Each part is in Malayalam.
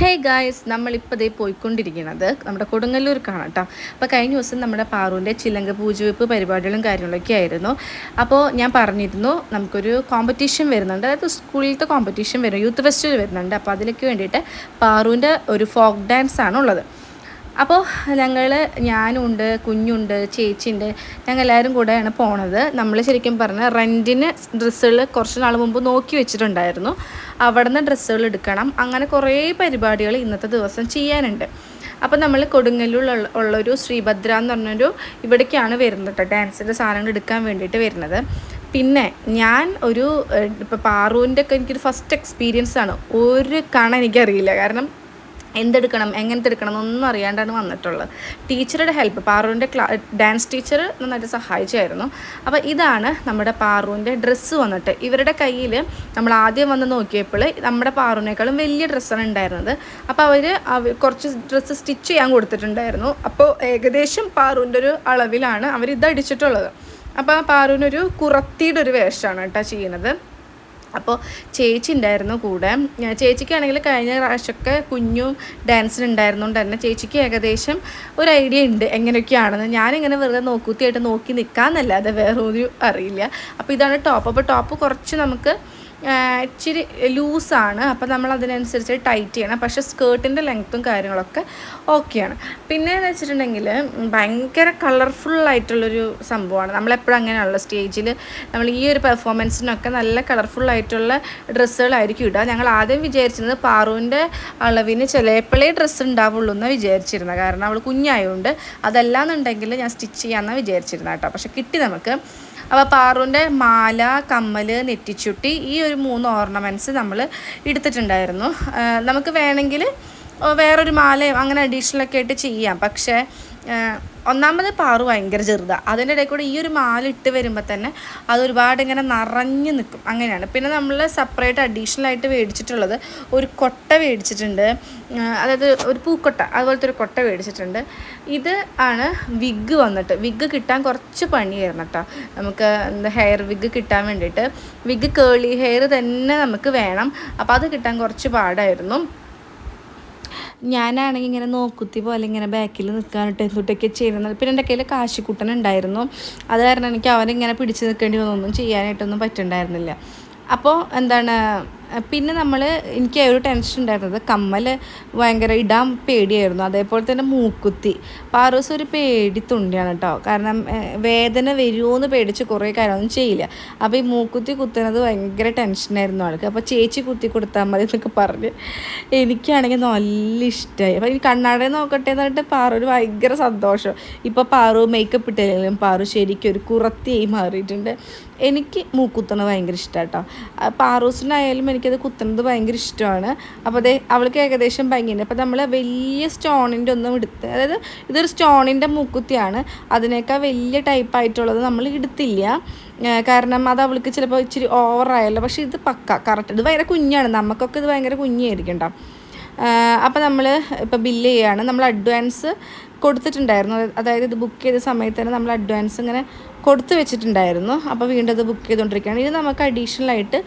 ഹേ ഗായ്സ് നമ്മളിപ്പോൾ ഇതേ പോയിക്കൊണ്ടിരിക്കുന്നത് നമ്മുടെ കൊടുങ്ങല്ലൂർക്കാണ് കേട്ടോ. അപ്പോൾ കഴിഞ്ഞ ദിവസം നമ്മുടെ പാറുവിന്റെ ചിലങ്ക പൂജവെപ്പ് പരിപാടികളും കാര്യങ്ങളൊക്കെ ആയിരുന്നു. അപ്പോൾ ഞാൻ പറഞ്ഞിരുന്നു നമുക്കൊരു കോമ്പറ്റീഷൻ വരുന്നുണ്ട്. അതായത് സ്കൂളിലത്തെ കോമ്പറ്റീഷൻ വരും യൂത്ത് ഫെസ്റ്റിവൽ വരുന്നുണ്ട്. അപ്പോൾ അതിലേക്ക് വേണ്ടിയിട്ട് പാറുവിന്റെ ഒരു ഫോക്ക് ഡാൻസ് ആണ് ഉള്ളത്. അപ്പോൾ ഞങ്ങൾ ഞാനുണ്ട് കുഞ്ഞുണ്ട് ചേച്ചിയുണ്ട് ഞങ്ങൾ എല്ലാവരും കൂടെയാണ് പോണത്. നമ്മൾ ശരിക്കും പറഞ്ഞാൽ റെന്റിന് ഡ്രസ്സുകൾ കുറച്ച് നാൾ മുമ്പ് നോക്കി വെച്ചിട്ടുണ്ടായിരുന്നു. അവിടെ നിന്ന് ഡ്രസ്സുകൾ എടുക്കണം. അങ്ങനെ കുറേ പരിപാടികൾ ഇന്നത്തെ ദിവസം ചെയ്യാനുണ്ട്. അപ്പോൾ നമ്മൾ കൊടുങ്ങല്ലൂർ ഉള്ളൊരു ശ്രീഭദ്ര എന്ന് പറഞ്ഞൊരു ഇവിടേക്കാണ് വരുന്നത് കേട്ടോ. ഡാൻസിന്റെ സാധനങ്ങൾ എടുക്കാൻ വേണ്ടിയിട്ട് വരുന്നത്. പിന്നെ ഞാൻ ഒരു ഇപ്പോൾ പാറുവിന്റെ ഒക്കെ എനിക്കൊരു ഫസ്റ്റ് എക്സ്പീരിയൻസ് ആണ്. ഒരു കണ എനിക്കറിയില്ല. കാരണം എന്തെടുക്കണം എങ്ങനത്തെ എടുക്കണം എന്നൊന്നും അറിയാണ്ടാണ് വന്നിട്ടുള്ളത്. ടീച്ചറുടെ ഹെൽപ്പ് പാറുവിന്റെ ക്ലാ ഡാൻസ് ടീച്ചർ നന്നായിട്ട് സഹായിച്ചായിരുന്നു. അപ്പോൾ ഇതാണ് നമ്മുടെ പാറുവിന്റെ ഡ്രസ്സ് വന്നിട്ട്. ഇവരുടെ കയ്യിൽ നമ്മൾ ആദ്യം വന്ന് നോക്കിയപ്പോൾ നമ്മുടെ പാറുവിനേക്കാളും വലിയ ഡ്രസ്സാണ് ഉണ്ടായിരുന്നത്. അപ്പോൾ അവർ കുറച്ച് ഡ്രസ്സ് സ്റ്റിച്ച് ചെയ്യാൻ കൊടുത്തിട്ടുണ്ടായിരുന്നു. അപ്പോൾ ഏകദേശം പാറുവിന്റെ ഒരു അളവിലാണ് അവർ ഇത് അടിച്ചിട്ടുള്ളത്. അപ്പോൾ ആ പാറുവിനൊരു കുറത്തിയുടെ ഒരു വേഷമാണ് കേട്ടോ ചെയ്യുന്നത്. അപ്പോൾ ചേച്ചി ഉണ്ടായിരുന്നു കൂടെ ചേച്ചിക്കാണെങ്കിൽ കഴിഞ്ഞ പ്രാവശ്യമൊക്കെ കുഞ്ഞും ഡാൻസിനുണ്ടായിരുന്നുകൊണ്ട് തന്നെ ചേച്ചിക്ക് ഏകദേശം ഒരു ഐഡിയ ഉണ്ട് എങ്ങനെയൊക്കെയാണെന്ന്. ഞാനിങ്ങനെ വെറുതെ നോക്കൂത്തിയായിട്ട് നോക്കി നിൽക്കാമെന്നല്ലാതെ വേറെ ഒരു അറിയില്ല. അപ്പോൾ ഇതാണ് ടോപ്പ്. അപ്പോൾ ടോപ്പ് കുറച്ച് നമുക്ക് ഇച്ചിരി ലൂസാണ്. അപ്പോൾ നമ്മൾ അതിനനുസരിച്ച് ടൈറ്റ് ചെയ്യണം. പക്ഷേ സ്കേർട്ടിന്റെ ലെങ്ത്തും കാര്യങ്ങളൊക്കെ ഓക്കെയാണ് പിന്നെ എന്ന് വെച്ചിട്ടുണ്ടെങ്കിൽ ഭയങ്കര കളർഫുള്ളായിട്ടുള്ളൊരു സംഭവമാണ്. നമ്മളെപ്പോഴും അങ്ങനെയാണല്ലോ സ്റ്റേജിൽ നമ്മൾ ഈ ഒരു പെർഫോമൻസിനൊക്കെ നല്ല കളർഫുള്ളായിട്ടുള്ള ഡ്രസ്സുകളായിരിക്കും ഇടുക. ഞങ്ങൾ ആദ്യം വിചാരിച്ചിരുന്നത് പാറുവിന്റെ അളവിന് ചിലപ്പോഴേ ഡ്രസ്സ് ഉണ്ടാവുള്ളൂ എന്ന് വിചാരിച്ചിരുന്നത്. കാരണം അവൾ കുഞ്ഞായതുകൊണ്ട് അതല്ലാന്നുണ്ടെങ്കിൽ ഞാൻ സ്റ്റിച്ച് ചെയ്യാമെന്നാണ് വിചാരിച്ചിരുന്നത് കേട്ടോ. പക്ഷെ കിട്ടി നമുക്ക്. അപ്പോൾ പാറുവിന്റെ മാല കമ്മൽ നെറ്റിച്ചുട്ടി ഈ ഒരു മൂന്ന് ഓർണമെന്റ്സ് നമ്മൾ എടുത്തിട്ടുണ്ടായിരുന്നു. നമുക്ക് വേണമെങ്കിൽ വേറൊരു മാലയോ അങ്ങനെ അഡീഷണലൊക്കെ ആയിട്ട് ചെയ്യാം. പക്ഷേ ഒന്നാമത് പാറു ഭയങ്കര ചെറുതാണ് അതിന്റെ ഇടയിൽ കൂടെ ഈ ഒരു മാലിട്ട് വരുമ്പോൾ തന്നെ അത് ഒരുപാട് ഇങ്ങനെ നിറഞ്ഞു നിൽക്കും അങ്ങനെയാണ്. പിന്നെ നമ്മൾ സെപ്പറേറ്റ് അഡീഷണൽ ആയിട്ട് മേടിച്ചിട്ടുള്ളത് ഒരു കൊട്ട മേടിച്ചിട്ടുണ്ട്. അതായത് ഒരു പൂക്കൊട്ട അതുപോലത്തെ ഒരു കൊട്ട മേടിച്ചിട്ടുണ്ട്. ഇത് ആണ് വിഗ് വന്നിട്ട്. വിഗ് കിട്ടാൻ കുറച്ച് പണി പണിയായിരുന്നു കേട്ടോ നമുക്ക് എന്താ ഹെയർ വിഗ് കിട്ടാൻ വേണ്ടിയിട്ട്. വിഗ് കേളി ഹെയർ തന്നെ നമുക്ക് വേണം. അപ്പോൾ അത് കിട്ടാൻ കുറച്ച് പാടായിരുന്നു. ഞാനാണെങ്കിൽ ഇങ്ങനെ നോക്കുത്തി പോലെ ഇങ്ങനെ ബാക്കിൽ നിൽക്കാനിട്ട് എന്തൊട്ടൊക്കെ ചെയ്യുന്നത്. പിന്നെ എന്റെ കയ്യിൽ കാശിക്കുട്ടൻ ഉണ്ടായിരുന്നു. അത് കാരണം എനിക്ക് അവനിങ്ങനെ പിടിച്ച് നിൽക്കേണ്ടി വന്നൊന്നും ചെയ്യാനായിട്ടൊന്നും പറ്റുന്നുണ്ടായിരുന്നില്ല അപ്പോൾ എന്താണ് പിന്നെ നമ്മൾ എനിക്ക് ഒരു ടെൻഷൻ ഉണ്ടായിരുന്നത് കമ്മൽ ഭയങ്കര ഇടാൻ പേടിയായിരുന്നു. അതേപോലെ തന്നെ മൂക്കുത്തി. പാറൂസ് ഒരു പേടി തുണ്ടിയാണ് കേട്ടോ. കാരണം വേദന വരുമോ എന്ന് പേടിച്ച് കുറേ കാര്യമൊന്നും ചെയ്യില്ല. അപ്പോൾ ഈ മൂക്കുത്തി കുത്തുന്നത് ഭയങ്കര ടെൻഷനായിരുന്നു ആൾക്ക്. അപ്പോൾ ചേച്ചി കുത്തി കൊടുത്താൽ മതി എന്നൊക്കെ പറഞ്ഞ് എനിക്കാണെങ്കിൽ നല്ല ഇഷ്ടമായി അപ്പോൾ ഈ കണ്ണാടയിൽ നോക്കട്ടെ എന്ന് പാറു ഒരു ഭയങ്കര സന്തോഷം. ഇപ്പോൾ പാറു മേക്കപ്പ് ഇട്ടില്ലെങ്കിലും പാറു ശരിക്കും ഒരു കുറത്തിയായി മാറിയിട്ടുണ്ട്. എനിക്ക് മൂക്കുത്തണ ഭയങ്കര ഇഷ്ടമാണ് കേട്ടോ പാറൂസിനായാലും എനിക്കത് കുത്തുന്നത് ഭയങ്കര ഇഷ്ടമാണ്. അപ്പോൾ അതേ അവൾക്ക് ഏകദേശം ഭംഗിയുണ്ട്. അപ്പോൾ നമ്മൾ വലിയ സ്റ്റോണിന്റെ ഒന്നും എടുത്ത് അതായത് ഇതൊരു സ്റ്റോണിന്റെ മൂക്കുത്തിയാണ്. അതിനേക്കാൾ വലിയ ടൈപ്പായിട്ടുള്ളത് നമ്മൾ എടുത്തില്ല. കാരണം അത് അവൾക്ക് ചിലപ്പോൾ ഇച്ചിരി ഓവറായല്ലോ പക്ഷേ ഇത് പക്ക കറക്റ്റ് ഇത് ഭയങ്കര കുഞ്ഞാണ്. നമുക്കൊക്കെ ഇത് ഭയങ്കര കുഞ്ഞായിരിക്കും കേട്ടോ അപ്പോൾ നമ്മൾ ഇപ്പോൾ ബില്ല് ചെയ്യുകയാണ് നമ്മൾ അഡ്വാൻസ് കൊടുത്തിട്ടുണ്ടായിരുന്നു. അതായത് ഇത് ബുക്ക് ചെയ്ത സമയത്ത് തന്നെ നമ്മൾ അഡ്വാൻസ് ഇങ്ങനെ കൊടുത്തു വെച്ചിട്ടുണ്ടായിരുന്നു. അപ്പോൾ വീണ്ടും അത് ബുക്ക് ചെയ്തുകൊണ്ടിരിക്കുകയാണ് ഇത് നമുക്ക് അഡീഷണൽ ആയിട്ട്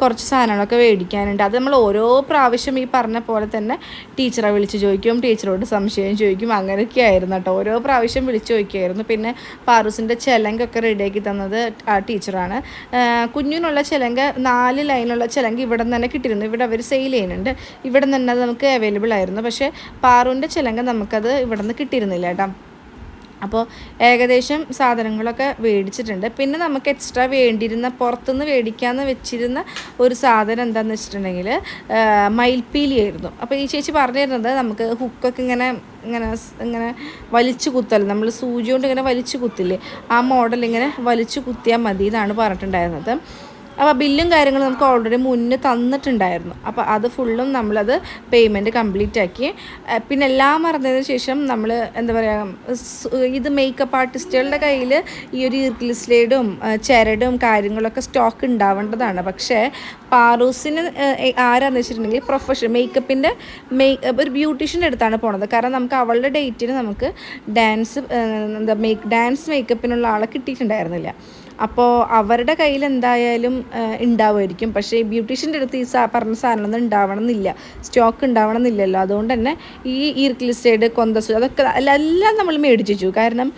കുറച്ച് സാധനങ്ങളൊക്കെ മേടിക്കാനുണ്ട്. അത് നമ്മൾ ഓരോ പ്രാവശ്യം ഈ പറഞ്ഞ പോലെ തന്നെ ടീച്ചറെ വിളിച്ച് ചോദിക്കും ടീച്ചറോട് സംശയം ചോദിക്കും അങ്ങനെയൊക്കെ ആയിരുന്നു കേട്ടോ. ഓരോ പ്രാവശ്യം വിളിച്ച് ചോദിക്കുമായിരുന്നു പിന്നെ പാറൂസിന്റെ ചിലങ്കൊക്കെ റെഡിയാക്കി തന്നത് ആ ടീച്ചറാണ്. കുഞ്ഞിനുള്ള ചിലങ്ക നാല് ലൈനുള്ള ചിലങ്ക ഇവിടെ നിന്ന് തന്നെ കിട്ടിയിരുന്നു. ഇവിടെ അവർ സെയിൽ ചെയ്യുന്നുണ്ട്. ഇവിടെ നിന്ന് തന്നെ അത് നമുക്ക് അവൈലബിൾ ആയിരുന്നു. പക്ഷേ പാറുവിന്റെ ചിലങ്ക നമുക്കത് ഇവിടെ നിന്ന് കിട്ടിയിരുന്നില്ല കേട്ടോ. അപ്പോൾ ഏകദേശം സാധനങ്ങളൊക്കെ മേടിച്ചിട്ടുണ്ട് പിന്നെ നമുക്ക് എക്സ്ട്രാ വേണ്ടിയിരുന്ന പുറത്തുനിന്ന് മേടിക്കാമെന്ന് വെച്ചിരുന്ന ഒരു സാധനം എന്താണെന്ന് വെച്ചിട്ടുണ്ടെങ്കിൽ മയിൽപ്പീലിയായിരുന്നു. അപ്പോൾ ഈ ചേച്ചി പറഞ്ഞിരുന്നത് നമുക്ക് ഹുക്കൊക്കെ ഇങ്ങനെ ഇങ്ങനെ ഇങ്ങനെ വലിച്ചു കുത്തല്ല നമ്മൾ സൂചി കൊണ്ട് ഇങ്ങനെ വലിച്ചു കുത്തില്ലേ ആ മോഡൽ ഇങ്ങനെ വലിച്ചു കുത്തിയാൽ മതി എന്നാണ് പറഞ്ഞിട്ടുണ്ടായിരുന്നത്. അപ്പോൾ ബില്ലും കാര്യങ്ങളും നമുക്ക് ഓൾറെഡി മുന്നേ തന്നിട്ടുണ്ടായിരുന്നു. അപ്പോൾ അത് ഫുള്ളും നമ്മളത് പേയ്മെന്റ് കംപ്ലീറ്റ് ആക്കി. പിന്നെ എല്ലാം മറന്നതിന് ശേഷം നമ്മൾ എന്താ പറയുക ഇത് മേക്കപ്പ് ആർട്ടിസ്റ്റുകളുടെ കയ്യിൽ ഈ ഒരു ഇർക്കിൽ സ്ലേഡും ചരടും കാര്യങ്ങളൊക്കെ സ്റ്റോക്ക് ഉണ്ടാവേണ്ടതാണ്. പക്ഷേ പാറൂസിന് ആരാന്ന് വെച്ചിട്ടുണ്ടെങ്കിൽ പ്രൊഫഷൻ മേക്കപ്പിന്റെ മേക്ക് ഒരു ബ്യൂട്ടീഷ്യന്റെ അടുത്താണ് പോണത്. കാരണം നമുക്ക് അവളുടെ ഡേറ്റിന് നമുക്ക് ഡാൻസ് എന്താ മേക്ക് ഡാൻസ് മേക്കപ്പിനുള്ള ആളെ കിട്ടിയിട്ടുണ്ടായിരുന്നില്ല. അപ്പോൾ അവരുടെ കയ്യിൽ എന്തായാലും ഉണ്ടാവുമായിരിക്കും. പക്ഷേ ബ്യൂട്ടീഷ്യന്റെ അടുത്ത് ഈ സാ പറഞ്ഞ സാധനമൊന്നും ഉണ്ടാവണം എന്നില്ല സ്റ്റോക്ക് ഉണ്ടാവണം എന്നില്ലല്ലോ അതുകൊണ്ട് തന്നെ ഈ ഈർക്കിലിസ്റ്റേഡ് കൊന്തസ് അതൊക്കെ എല്ലാം നമ്മൾ മേടിച്ചു കാരണം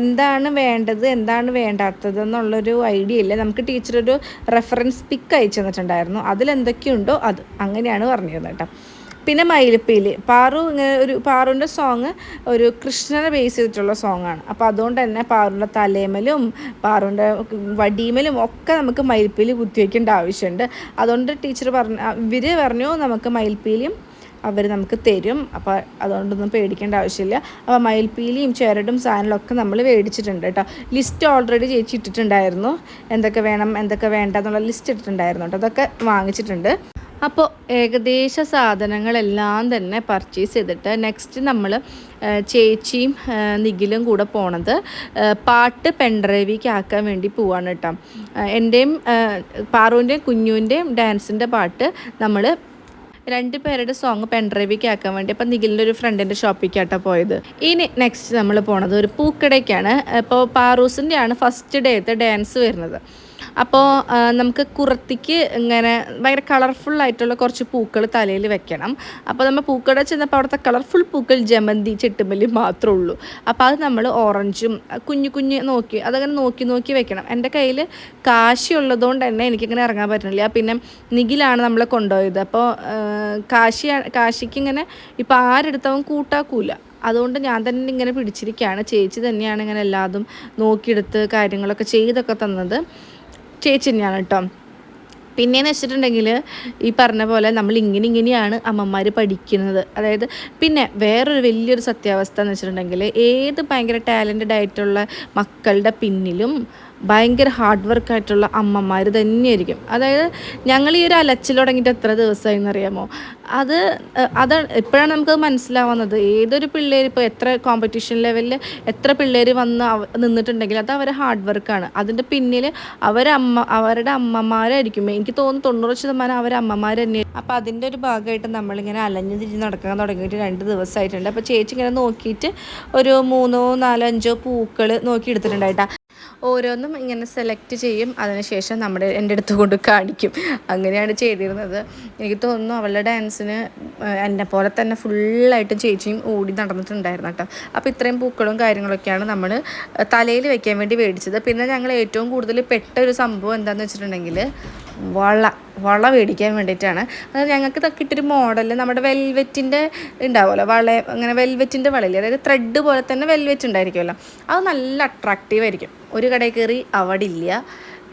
എന്താണ് വേണ്ടത് എന്താണ് വേണ്ടാത്തത് എന്നുള്ളൊരു ഐഡിയ ഇല്ല. നമുക്ക് ടീച്ചർ ഒരു റെഫറൻസ് പിക്ക് അയച്ചു തന്നിട്ടുണ്ടായിരുന്നു. അതിലെന്തൊക്കെയുണ്ടോ അത് അങ്ങനെയാണ് പറഞ്ഞിരുന്നത് കേട്ടോ. പിന്നെ മയിലിപ്പീലി. പാറു ഇങ്ങനെ ഒരു പാറുവിന്റെ സോങ് ഒരു കൃഷ്ണനെ ബേസ് ചെയ്തിട്ടുള്ള സോങ്ങാണ് അപ്പോൾ അതുകൊണ്ട് തന്നെ പാറുവിന്റെ തലേമലും പാറുവിന്റെ വടിമലും ഒക്കെ നമുക്ക് മയിൽപ്പീലി കുത്തിവെക്കേണ്ട ആവശ്യമുണ്ട്. അതുകൊണ്ട് ടീച്ചർ പറഞ്ഞു ഇവർ പറഞ്ഞു നമുക്ക് മയിൽപ്പീലിയും അവർ നമുക്ക് തരും. അപ്പോൾ അതുകൊണ്ടൊന്നും പേടിക്കേണ്ട ആവശ്യമില്ല. അപ്പോൾ മയിൽപ്പീലിയും ചേരടും സാധനങ്ങളൊക്കെ നമ്മൾ മേടിച്ചിട്ടുണ്ട് കേട്ടോ. ലിസ്റ്റ് ഓൾറെഡി ചേച്ചി ഇട്ടിട്ടുണ്ടായിരുന്നു എന്തൊക്കെ വേണം എന്തൊക്കെ വേണ്ട എന്നുള്ള ലിസ്റ്റ് ഇട്ടിട്ടുണ്ടായിരുന്നു കേട്ടോ. അതൊക്കെ വാങ്ങിച്ചിട്ടുണ്ട്. അപ്പോൾ ഏകദേശ സാധനങ്ങളെല്ലാം തന്നെ പർച്ചേസ് ചെയ്തിട്ട് നെക്സ്റ്റ് നമ്മൾ ചേച്ചിയും നിഖിലും കൂടെ പോണത് പാട്ട് പെൺഡ്രൈവിക്ക് ആക്കാൻ വേണ്ടി പോവാണ് കേട്ടോ എന്റെയും പാറുവിന്റെയും കുഞ്ഞുവിന്റെയും ഡാൻസിന്റെ പാട്ട് നമ്മൾ രണ്ട് പേരുടെ സോങ് പെൺഡ്രൈവിക്ക് ആക്കാൻ വേണ്ടി അപ്പം നിഖിലിന്റെ ഒരു ഫ്രണ്ടിന്റെ ഷോപ്പിലേക്കാട്ടോ പോയത്. ഇനി നെക്സ്റ്റ് നമ്മൾ പോണത് ഒരു പൂക്കടയ്ക്കാണ്. ഇപ്പോൾ പാറൂസിന്റെ ആണ് ഫസ്റ്റ് ഡേത്തെ ഡാൻസ് വരുന്നത്. അപ്പോൾ നമുക്ക് കുറത്തിക്ക് ഇങ്ങനെ ഭയങ്കര കളർഫുൾ ആയിട്ടുള്ള കുറച്ച് പൂക്കൾ തലയിൽ വെക്കണം. അപ്പോൾ നമ്മൾ പൂക്കട ചെന്നപ്പോൾ അവിടുത്തെ കളർഫുൾ പൂക്കൾ ജമന്തി ചെട്ടുമല്ലി മാത്രമേ ഉള്ളൂ. അപ്പോൾ അത് നമ്മൾ ഓറഞ്ചും കുഞ്ഞു കുഞ്ഞ് നോക്കി അതങ്ങനെ നോക്കി നോക്കി വെക്കണം. എന്റെ കയ്യിൽ കാശി ഉള്ളതുകൊണ്ട് തന്നെ എനിക്കിങ്ങനെ ഇറങ്ങാൻ പറ്റുന്നില്ല പിന്നെ നിഖിലാണ് നമ്മളെ കൊണ്ടുപോയത്. അപ്പോൾ കാശി കാശിക്ക് ഇങ്ങനെ ഇപ്പോൾ ആരെടുത്തവൻ കൂട്ടാക്കൂല. അതുകൊണ്ട് ഞാൻ തന്നെ ഇങ്ങനെ പിടിച്ചിരിക്കുകയാണ് ചേച്ചി തന്നെയാണ് ഇങ്ങനെ എല്ലാതും നോക്കിയെടുത്ത് കാര്യങ്ങളൊക്കെ ചെയ്തൊക്കെ തന്നത്. ചേച്ചി തന്നെയാണ് കേട്ടോ പിന്നെയെന്ന് വെച്ചിട്ടുണ്ടെങ്കിൽ ഈ പറഞ്ഞ പോലെ നമ്മൾ ഇങ്ങനെ ഇങ്ങനെയാണ് അമ്മമാർ പഠിക്കുന്നത്. അതായത് പിന്നെ വേറൊരു വലിയൊരു സത്യാവസ്ഥ എന്ന് വെച്ചിട്ടുണ്ടെങ്കിൽ ഏത് ഭയങ്കര ടാലന്റഡ് ആയിട്ടുള്ള മക്കളുടെ പിന്നിലും ഭയങ്കര ഹാർഡ് വർക്ക് ആയിട്ടുള്ള അമ്മമാർ തന്നെയായിരിക്കും. അതായത് ഞങ്ങൾ ഈ ഒരു അലച്ചിൽ തുടങ്ങിയിട്ട് എത്ര ദിവസമായി എന്നറിയാമോ അത് അത് ഇപ്പോഴാണ് നമുക്കത് മനസ്സിലാവുന്നത്? ഏതൊരു പിള്ളേർ ഇപ്പോൾ എത്ര കോമ്പറ്റീഷൻ ലെവലിൽ എത്ര പിള്ളേർ വന്ന് നിന്നിട്ടുണ്ടെങ്കിൽ അത് അവരെ ഹാർഡ് വർക്കാണ് അതിന്റെ പിന്നിൽ അവരമ്മ അവരുടെ അമ്മമാരായിരിക്കും. എനിക്ക് തോന്നുന്നു തൊണ്ണൂറ് ശതമാനം അവരെ അമ്മമാർ തന്നെയായിരിക്കും അപ്പോൾ അതിന്റെ ഒരു ഭാഗമായിട്ട് നമ്മളിങ്ങനെ അലഞ്ഞു തിരിഞ്ഞ് നടക്കാൻ തുടങ്ങിയിട്ട് രണ്ട് ദിവസമായിട്ടുണ്ട്. അപ്പോൾ ചേച്ചി ഇങ്ങനെ നോക്കിയിട്ട് ഒരു മൂന്നോ നാലോ അഞ്ചോ പൂക്കൾ നോക്കി എടുത്തിട്ടുണ്ടായിട്ടാ ഓരോന്നും ഇങ്ങനെ സെലക്ട് ചെയ്യും. അതിനുശേഷം നമ്മുടെ എന്റെ അടുത്ത് കൊണ്ട് കാണിക്കും. അങ്ങനെയാണ് ചെയ്തിരുന്നത്. എനിക്ക് തോന്നുന്നു അവളുടെ ഡാൻസിന് എന്നെ പോലെ തന്നെ ഫുള്ളായിട്ട് ചേച്ചിയും ഓടി നടന്നിട്ടുണ്ടായിരുന്നു കേട്ടോ. അപ്പോൾ ഇത്രയും പൂക്കളും കാര്യങ്ങളൊക്കെയാണ് നമ്മൾ തലയിൽ വെക്കാൻ വേണ്ടി മേടിച്ചത്. പിന്നെ ഞങ്ങൾ ഏറ്റവും കൂടുതൽ പെട്ട ഒരു സംഭവം എന്താണെന്ന് വെച്ചിട്ടുണ്ടെങ്കിൽ വള വള മേടിക്കാൻ വേണ്ടിയിട്ടാണ്. അത് ഞങ്ങൾക്ക് കിട്ടിയൊരു മോഡൽ നമ്മുടെ വെൽവെറ്റിന്റെ ഉണ്ടാവുമല്ലോ വള അങ്ങനെ വെൽവെറ്റിന്റെ വളയില്ലേ? അതായത് ത്രെഡ് പോലെ തന്നെ വെൽവെറ്റ് ഉണ്ടായിരിക്കുമല്ലോ. അത് നല്ല അട്രാക്റ്റീവ് ആയിരിക്കും. ഒരു കടയിൽ കയറി അവിടെ ഇല്ല.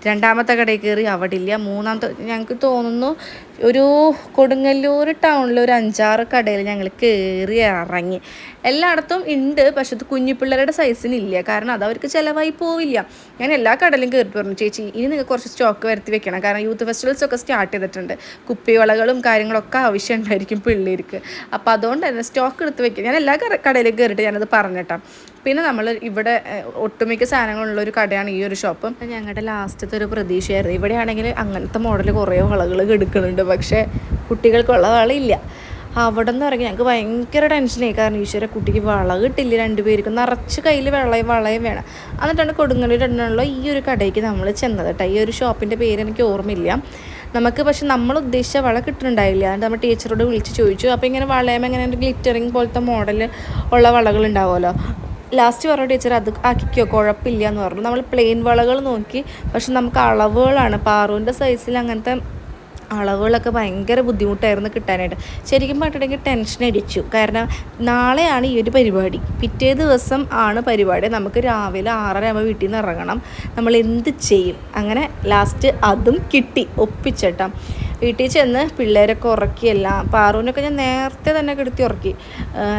രണ്ടാമത്തെ കടയിൽ കയറി അവിടെ ഇല്ല മൂന്നാമത്തെ ഞങ്ങൾക്ക് തോന്നുന്നു ഒരു കൊടുങ്ങല്ലൂർ ടൗണിൽ ഒരു അഞ്ചാറ് കടയിൽ ഞങ്ങൾ കയറി ഇറങ്ങി. എല്ലായിടത്തും ഉണ്ട് പക്ഷെ അത് കുഞ്ഞു പിള്ളേരുടെ സൈസിന് ഇല്ല. കാരണം അത് അവർക്ക് ചിലവായി പോവില്ല. ഞാൻ എല്ലാ കടയിലും കയറി പറഞ്ഞു ചേച്ചി ഇനി നിങ്ങൾ കുറച്ച് സ്റ്റോക്ക് വരുത്തി വെക്കണം. കാരണം യൂത്ത് ഫെസ്റ്റിവൽസ് ഒക്കെ സ്റ്റാർട്ട് ചെയ്തിട്ടുണ്ട്. കുപ്പിവളകളും കാര്യങ്ങളൊക്കെ ആവശ്യം ഉണ്ടായിരിക്കും പിള്ളേർക്ക്. അപ്പോൾ അതുകൊണ്ട് തന്നെ സ്റ്റോക്ക് എടുത്ത് വെക്കുക ഞാൻ എല്ലാ കട- കടയിലും കയറിയിട്ട് ഞാനത് പറഞ്ഞിട്ടാ പിന്നെ നമ്മൾ ഇവിടെ ഒട്ടുമിക്ക സാധനങ്ങളുള്ള ഒരു കടയാണ് ഈ ഒരു ഷോപ്പ് ഞങ്ങളുടെ ലാസ്റ്റത്തെ ഒരു പ്രതീക്ഷയായിരുന്നു. ഇവിടെയാണെങ്കിൽ അങ്ങനത്തെ മോഡൽ കുറേ വളകൾ എടുക്കുന്നുണ്ട് പക്ഷേ കുട്ടികൾക്കുള്ള വളയില്ല അവിടെ നിന്ന് ഇറങ്ങി ഞങ്ങൾക്ക് ഭയങ്കര ടെൻഷനായി കാരണം ഈശ്വര കുട്ടിക്ക് വള കിട്ടില്ല രണ്ടുപേർക്കും നിറച്ച് കയ്യിൽ വെള്ളയും വളയും വേണം. എന്നിട്ടാണ് കൊടുങ്ങല്ലൂരിലുള്ള ഈ ഒരു കടയ്ക്ക് നമ്മൾ ചെന്നത് കേട്ടോ. ഈ ഒരു ഷോപ്പിന്റെ പേര് എനിക്ക് ഓർമ്മയില്ല. നമുക്ക് പക്ഷെ നമ്മൾ ഉദ്ദേശിച്ച വള കിട്ടുന്നുണ്ടായില്ല. അതുകൊണ്ട് നമ്മൾ ടീച്ചറോട് വിളിച്ച് ചോദിച്ചു. അപ്പോൾ ഇങ്ങനെ വളയം എങ്ങനെ ഗ്ലിറ്ററിങ് പോലത്തെ മോഡൽ ഉള്ള വളകൾ ഉണ്ടാവുമല്ലോ. ലാസ്റ്റ് പറഞ്ഞ ടീച്ചർ അത് ആക്കിക്കോ കുഴപ്പമില്ല എന്ന് പറഞ്ഞു. നമ്മൾ പ്ലെയിൻ വളകൾ നോക്കി. പക്ഷെ നമുക്ക് അളവുകളാണ്. പാറുവിന്റെ സൈസിൽ അങ്ങനത്തെ അളവുകളൊക്കെ ഭയങ്കര ബുദ്ധിമുട്ടായിരുന്നു കിട്ടാനായിട്ട്. ശരിക്കും പറഞ്ഞിട്ടുണ്ടെങ്കിൽ ടെൻഷൻ അടിച്ചു. കാരണം നാളെയാണ് ഈ ഒരു പരിപാടി. പിറ്റേ ദിവസം ആണ് പരിപാടി. നമുക്ക് രാവിലെ ആറര ആകുമ്പോൾ വീട്ടിൽ നിന്ന് ഇറങ്ങണം. നമ്മൾ എന്ത് ചെയ്യും? അങ്ങനെ ലാസ്റ്റ് അതും കിട്ടി. ഒപ്പിച്ചേട്ടാ. വീട്ടിൽ ചെന്ന് പിള്ളേരൊക്കെ ഉറക്കിയല്ല പാറുവിനൊക്കെ ഞാൻ നേരത്തെ തന്നെ കിടത്തി ഉറക്കി.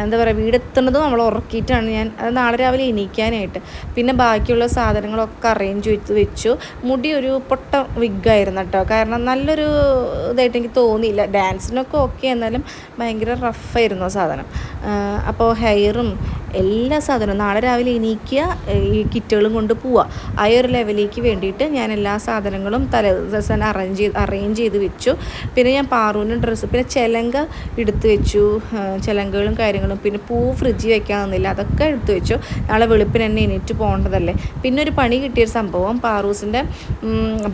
എന്താ പറയുക വീടെത്തുന്നതും നമ്മൾ ഉറക്കിയിട്ടാണ് ഞാൻ അത് നാളെ രാവിലെ എണീക്കാനായിട്ട്. പിന്നെ ബാക്കിയുള്ള സാധനങ്ങളൊക്കെ അറേഞ്ച് ചെയ്ത് വെച്ചു. മുടി ഒരു പൊട്ട വിഗായിരുന്നു കേട്ടോ. കാരണം നല്ലൊരു ഇതായിട്ട് എനിക്ക് തോന്നിയില്ല. ഡാൻസിനൊക്കെ ഓക്കെ എന്നാലും ഭയങ്കര റഫായിരുന്നു സാധനം. അപ്പോൾ ഹെയറും എല്ലാ സാധനവും നാളെ രാവിലെ എണീക്കുക ഈ കിറ്റുകളും കൊണ്ട് പോവുക. ആ ഒരു ലെവലിലേക്ക് വേണ്ടിയിട്ട് ഞാൻ എല്ലാ സാധനങ്ങളും തലേ ദിവസം അറേഞ്ച് ചെയ്ത് അറേഞ്ച് ചെയ്ത് വെച്ചു. പിന്നെ ഞാൻ പാറൂന് ഡ്രസ്സ് പിന്നെ ചിലങ്ക എടുത്ത് വെച്ചു. ചിലങ്കകളും കാര്യങ്ങളും പിന്നെ പൂ ഫ്രിഡ്ജിൽ വെക്കാൻ തന്നില്ല അതൊക്കെ എടുത്ത് വെച്ചു. നാളെ വെളുപ്പിന് തന്നെ എണീറ്റ് പോകേണ്ടതല്ലേ. പിന്നെ ഒരു പണി കിട്ടിയൊരു സംഭവം. പാറൂസിന്റെ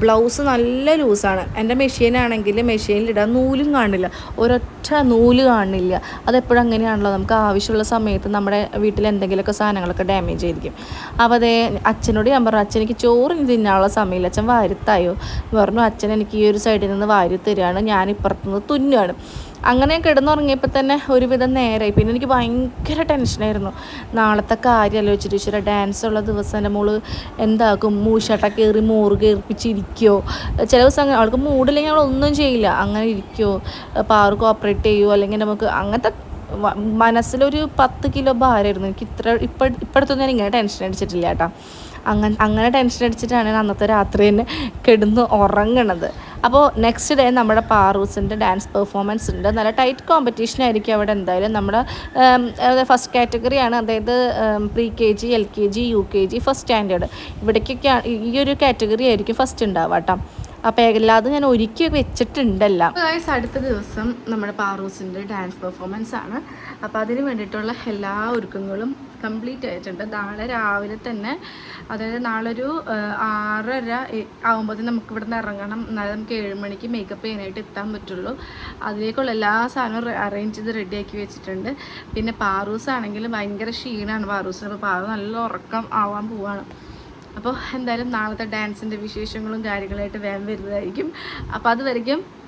ബ്ലൗസ് നല്ല ലൂസാണ് എന്റെ മെഷീനാണെങ്കിൽ മെഷീനിൽ ഇടാൻ നൂലും കാണില്ല. ഒരൊറ്റ നൂൽ കാണില്ല. അതെപ്പോഴും അങ്ങനെയാണല്ലോ. നമുക്ക് ആവശ്യമുള്ള സമയത്ത് നമ്മുടെ വീട്ടിൽ എന്തെങ്കിലുമൊക്കെ സാധനങ്ങളൊക്കെ ഡാമേജ് ആയിരിക്കും അപ്പോൾ അതേ അച്ഛനോട് ഞാൻ പറഞ്ഞു അച്ഛൻ എനിക്ക് ചോറ് ഇനി തിന്നാനുള്ള സമയമില്ല. അച്ഛൻ വാരിത്തായോ. പറഞ്ഞു അച്ഛൻ എനിക്ക് ഈ ഒരു സൈഡിൽ നിന്ന് വാരി തരികയാണ്. ഞാൻ ഇപ്പുറത്തുനിന്ന് തുന്നുകയാണ്. അങ്ങനെ കിടന്നുറങ്ങിയപ്പോൾ തന്നെ ഒരുവിധം നേരമായി പിന്നെ എനിക്ക് ഭയങ്കര ടെൻഷനായിരുന്നു നാളത്തെ കാര്യം ആലോചിച്ചിട്ട് ഇച്ചിരി ഡാൻസ് ഉള്ള ദിവസം എന്റെ മോൾ എന്താക്കും? മൂശട്ട കയറി മോറ് കയറിപ്പിച്ചിരിക്കുമോ ചില ദിവസം അങ്ങനെ അവൾക്ക് മൂടില്ലെങ്കിൽ അവളൊന്നും ചെയ്യില്ല. അങ്ങനെ ഇരിക്കുമോ പാറ് കോപ്പറേറ്റ് ചെയ്യുമോ അല്ലെങ്കിൽ നമുക്ക് അങ്ങനത്തെ മനസ്സിലൊരു പത്ത് കിലോ ഭാരമായിരുന്നു. എനിക്ക് ഇത്ര ഇപ്പം ഇപ്പോഴത്തൊന്നും ഞാൻ ഇങ്ങനെ ടെൻഷൻ അടിച്ചിട്ടില്ല കേട്ടോ. അങ്ങനെ അങ്ങനെ ടെൻഷൻ അടിച്ചിട്ടാണ് അന്നത്തെ രാത്രി തന്നെ കിടന്ന് ഉറങ്ങണത്. അപ്പോൾ നെക്സ്റ്റ് ഡേ നമ്മുടെ പാറൂസിന്റെ ഡാൻസ് പെർഫോമൻസ് ഉണ്ട്. നല്ല ടൈറ്റ് കോമ്പറ്റീഷൻ ആയിരിക്കും അവിടെ എന്തായാലും. നമ്മുടെ ഫസ്റ്റ് കാറ്റഗറിയാണ് അതായത് pre K G L K G U K G first standard ഇവിടേക്കൊക്കെ ഈ ഒരു കാറ്റഗറി ആയിരിക്കും ഫസ്റ്റ് ഉണ്ടാവുക കേട്ടോ. അപ്പോൾ എല്ലാതും ഞാൻ ഒരുക്കി വെച്ചിട്ടുണ്ടല്ല. അടുത്ത ദിവസം നമ്മുടെ പാറൂസിന്റെ ഡാൻസ് പെർഫോമൻസ് ആണ്. അപ്പോൾ അതിന് വേണ്ടിയിട്ടുള്ള എല്ലാ ഒരുക്കങ്ങളും കംപ്ലീറ്റ് ആയിട്ടുണ്ട്. നാളെ രാവിലെ തന്നെ അതായത് നാളെ ഒരു ആറര ആകുമ്പോഴത്തേന് നമുക്ക് ഇവിടെ നിന്ന് ഇറങ്ങണം. എന്നാലും നമുക്ക് ഏഴ് മണിക്ക് മേക്കപ്പ് ചെയ്യാനായിട്ട് എത്താൻ പറ്റുള്ളൂ. അതിലേക്കുള്ള എല്ലാ സാധനവും അറേഞ്ച് ചെയ്ത് റെഡിയാക്കി വെച്ചിട്ടുണ്ട്. പിന്നെ പാറൂസ് ആണെങ്കിൽ ഭയങ്കര ക്ഷീണമാണ് പാറൂസിന്. അപ്പോൾ പാറു നല്ല ഉറക്കം ആവാൻ പോവാണ്. അപ്പോൾ എന്തായാലും നാളത്തെ ഡാൻസിന്റെ വിശേഷങ്ങളും കാര്യങ്ങളായിട്ട് വേഗം വരുന്നതായിരിക്കും. അപ്പോൾ അതുവരെയ്ക്കും